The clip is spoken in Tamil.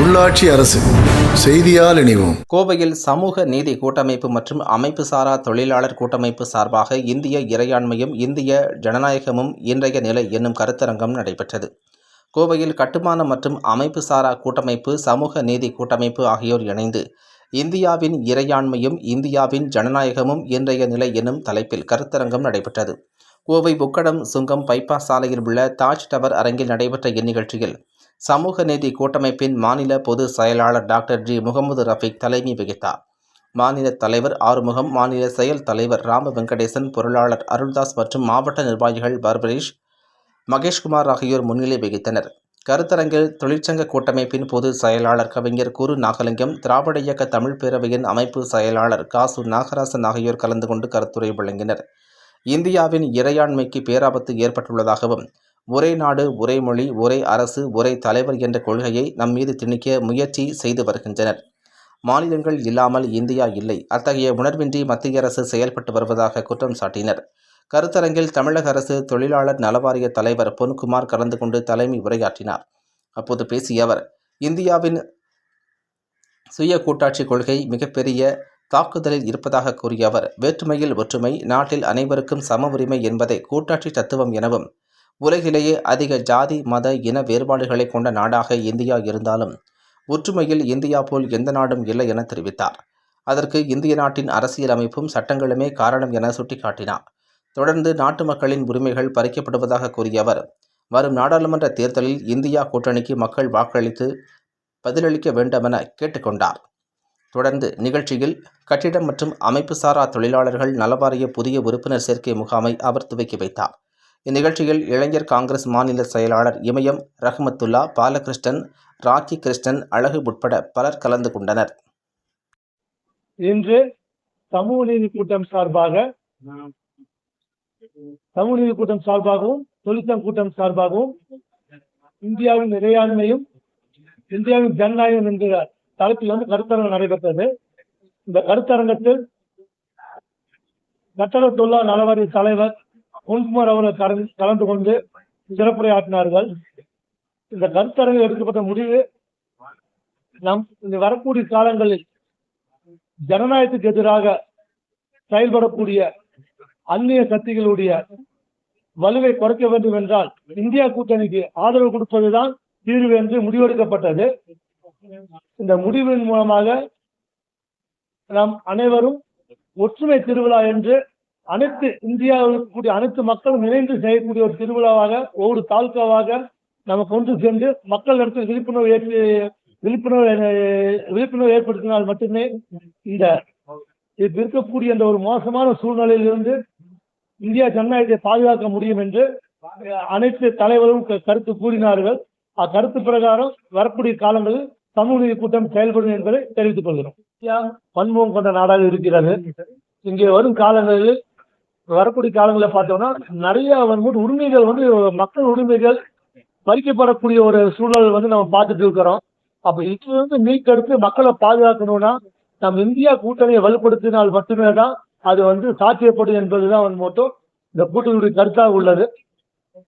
உள்ளாட்சி அரசு செய்தியால் இணைவோம். கோவையில் சமூக நீதி கூட்டமைப்பு மற்றும் அமைப்பு சாரா தொழிலாளர் கூட்டமைப்பு சார்பாக இந்திய இறையாண்மையும் இந்திய ஜனநாயகமும் இன்றைய நிலை என்னும் கருத்தரங்கம் நடைபெற்றது. கோவையில் கட்டுமான மற்றும் அமைப்பு சாரா கூட்டமைப்பு சமூக நீதி கூட்டமைப்பு ஆகியோர் இணைந்து இந்தியாவின் இறையாண்மையும் இந்தியாவின் ஜனநாயகமும் இன்றைய நிலை என்னும் தலைப்பில் கருத்தரங்கம் நடைபெற்றது. கோவை புக்கடம் சுங்கம் பைபாஸ் சாலையில் உள்ள தாஜ் டவர் அரங்கில் நடைபெற்ற இந்நிகழ்ச்சியில் சமூக நீதி கூட்டமைப்பின் மாநில பொதுச் செயலாளர் டாக்டர் ஜி. முகமது ரஃபீக் தலைமை வகித்தார். மாநில தலைவர் ஆறுமுகம் மாநில செயல் தலைவர் ராம வெங்கடேசன் பொருளாளர் அருள்தாஸ் மற்றும் மாவட்ட நிர்வாகிகள் பர்பரீஷ் மகேஷ்குமார் ஆகியோர் முன்னிலை வகித்தனர். கருத்தரங்கில் தொழிற்சங்க கூட்டமைப்பின் பொதுச் செயலாளர் கவிஞர் குரு நாகலிங்கம் திராவிட இயக்க தமிழ் பேரவையின் அமைப்பு செயலாளர் காசு நாகராசன் ஆகியோர் கலந்து கொண்டு கருத்துரை வழங்கினர். இந்தியாவின் இறையாண்மைக்கு பேராபத்து ஏற்பட்டுள்ளதாகவும் ஒரே நாடு ஒரே மொழி ஒரே அரசு ஒரே தலைவர் என்ற கொள்கையை நம் மீது திணிக்க முயற்சி செய்து வருகின்றனர். மாநிலங்கள் இல்லாமல் இந்தியா இல்லை. அத்தகைய உணர்வின்றி மத்திய அரசு செயல்பட்டு வருவதாக குற்றம் சாட்டினர். கருத்தரங்கில் தமிழக அரசு தொழிலாளர் நலவாரிய தலைவர் பொன்குமார் கலந்து கொண்டு தலைமை உரையாற்றினார். அப்போது பேசிய அவர் இந்தியாவின் சுய கூட்டாட்சி கொள்கை மிகப்பெரிய தாக்குதலில் இருப்பதாக கூறிய அவர் வேற்றுமையில் ஒற்றுமை நாட்டில் அனைவருக்கும் சம உரிமை என்பதை கூட்டாட்சி தத்துவம் எனவும் உலகிலேயே அதிக ஜாதி மத இன வேறுபாடுகளை கொண்ட நாடாக இந்தியா இருந்தாலும் ஒற்றுமையில் இந்தியா போல் எந்த நாடும் இல்லை என தெரிவித்தார். அதற்கு இந்திய நாட்டின் அரசியல் அமைப்பும் சட்டங்களுமே காரணம் என சுட்டிக்காட்டினார். தொடர்ந்து நாட்டு மக்களின் உரிமைகள் பறிக்கப்படுவதாக கூறிய அவர் வரும் நாடாளுமன்ற தேர்தலில் இந்தியா கூட்டணிக்கு மக்கள் வாக்களித்து பதிலளிக்க வேண்டுமென கேட்டுக்கொண்டார். தொடர்ந்து நிகழ்ச்சியில் கட்டிடம் மற்றும் அமைப்புசாரா தொழிலாளர்கள் நலவாரிய புதிய உறுப்பினர் சேர்க்கை முகாமை அவர் துவக்கி வைத்தார். இந்நிகழ்ச்சியில் இளைஞர் காங்கிரஸ் மாநில செயலாளர் இமயம் ரஹமத்துல்லா பாலகிருஷ்ணன் ராக்கி கிருஷ்ணன் அழகு உட்பட பலர் கலந்து கொண்டனர். இன்று சமூக நீதி கூட்டம் சார்பாக சமூக நீதி கூட்டம் சார்பாகவும் தொழிற்சங்க கூட்டம் சார்பாகவும் இந்தியாவின் இறையாண்மையும் இந்தியாவின் ஜனநாயகம் என்கிற தளத்தில் வந்து கருத்தரங்கம் நடைபெற்றது. இந்த கருத்தரங்கத்தில் கட்டட தொழிலாளர் நலவாரிய தலைவர் பொன்குமார் அவர்கள் கலந்து- கலந்து கொண்டு சிறப்புரையாற்றினார்கள். இந்த கருத்தரங்கில் எடுக்கப்பட்ட முடிவு நம் இந்த வரக்கூடிய காலங்களில் ஜனநாயகத்துக்கு எதிராக செயல்படக்கூடிய அந்நிய சக்திகளுடைய வலுவை குறைக்க வேண்டும் என்றால் இந்தியா கூட்டணிக்கு ஆதரவு கொடுப்பதுதான் தீர்வு என்று முடிவெடுக்கப்பட்டது. இந்த முடிவின் மூலமாக நாம் அனைவரும் ஒற்றுமை திருவிழா என்று அனைத்து இந்தியாவில் இருக்கக்கூடிய அனைத்து மக்களும் இணைந்து செய்யக்கூடிய ஒரு திருவிழாவாக ஒவ்வொரு தாலுக்காவாக நம்ம கொண்டு சென்று மக்கள் இடத்தில் விழிப்புணர்வு ஏற்ப விழிப்புணர்வு விழிப்புணர்வு ஏற்படுத்தினால் மட்டுமே இந்த இருக்கக்கூடிய அந்த ஒரு மோசமான சூழ்நிலையில் இருந்து இந்தியா ஜனநாயகத்தை பாதுகாக்க முடியும் என்று அனைத்து தலைவரும் க- கருத்து கூறினார்கள். அக்கருத்து பிரகாரம் வரக்கூடிய காலங்களில் சமூக நீதி கூட்டம் செயல்படும் என்பதை தெரிவித்துக் கொள்கிறோம். இந்தியா பன்முகம் கொண்ட நாடாக இருக்கிறது. இங்கே வரும் காலங்களில் வரக்கூடிய காலங்களில் பார்த்தோம்னா நிறைய வந்து உரிமைகள் வந்து மக்கள் உரிமைகள் பறிக்கப்படக்கூடிய ஒரு சூழல் வந்து நம்ம பார்த்துட்டு இருக்கிறோம். அப்ப இது இருந்து மீட்டெடுத்து மக்களை பாதுகாக்கணும்னா நம்ம இந்தியா கூட்டணியை வலுப்படுத்தினால் மட்டுமே தான் அது வந்து சாத்தியப்படும் என்பதுதான் வந்து மட்டும் இந்த கூட்டணியுடைய கருத்தாக உள்ளது.